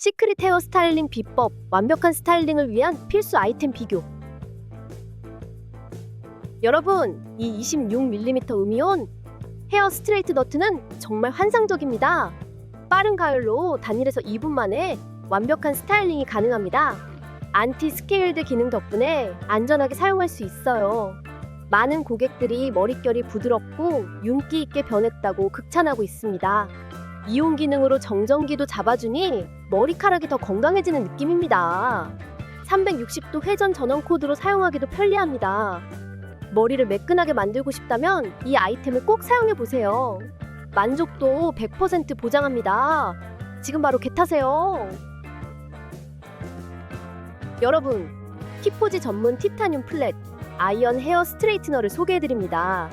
시크릿 헤어 스타일링 비법, 완벽한 스타일링을 위한 필수 아이템 비교. 여러분, 이 26mm 음이온 헤어 스트레이트 너트는 정말 환상적입니다. 빠른 가열로 단일에서 2분 만에 완벽한 스타일링이 가능합니다. 안티 스케일드 기능 덕분에 안전하게 사용할 수 있어요. 많은 고객들이 머릿결이 부드럽고 윤기 있게 변했다고 극찬하고 있습니다. 이온 기능으로 정전기도 잡아주니 머리카락이 더 건강해지는 느낌입니다. 360도 회전 전원 코드로 사용하기도 편리합니다. 머리를 매끈하게 만들고 싶다면 이 아이템을 꼭 사용해 보세요. 만족도 100% 보장합니다. 지금 바로 개 타세요. 여러분, 키포지 전문 티타늄 플랫 아이언 헤어 스트레이트너를 소개해 드립니다.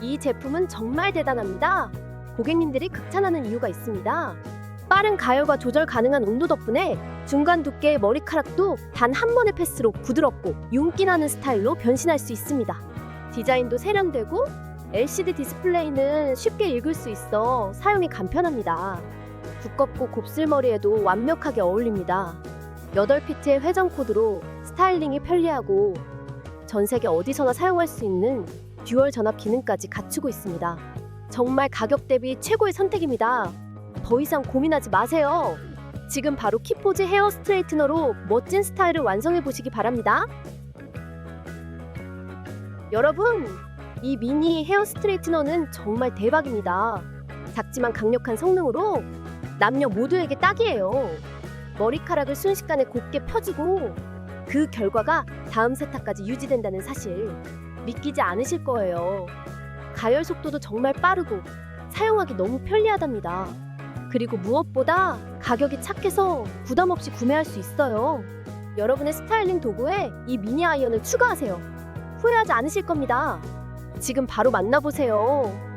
이 제품은 정말 대단합니다. 고객님들이 극찬하는 이유가 있습니다. 빠른 가열과 조절 가능한 온도 덕분에 중간 두께의 머리카락도 단 한 번의 패스로 부드럽고 윤기 나는 스타일로 변신할 수 있습니다. 디자인도 세련되고 LCD 디스플레이는 쉽게 읽을 수 있어 사용이 간편합니다. 두껍고 곱슬머리에도 완벽하게 어울립니다. 8피트의 회전 코드로 스타일링이 편리하고 전 세계 어디서나 사용할 수 있는 듀얼 전압 기능까지 갖추고 있습니다. 정말 가격 대비 최고의 선택입니다. 더 이상 고민하지 마세요. 지금 바로 키포즈 헤어 스트레이트너로 멋진 스타일을 완성해 보시기 바랍니다. 여러분, 이 미니 헤어 스트레이트너는 정말 대박입니다. 작지만 강력한 성능으로 남녀 모두에게 딱이에요. 머리카락을 순식간에 곱게 펴주고 그 결과가 다음 세탁까지 유지된다는 사실 믿기지 않으실 거예요. 가열 속도도 정말 빠르고 사용하기 너무 편리하답니다. 그리고 무엇보다 가격이 착해서 부담 없이 구매할 수 있어요. 여러분의 스타일링 도구에 이 미니 아이언을 추가하세요. 후회하지 않으실 겁니다. 지금 바로 만나보세요.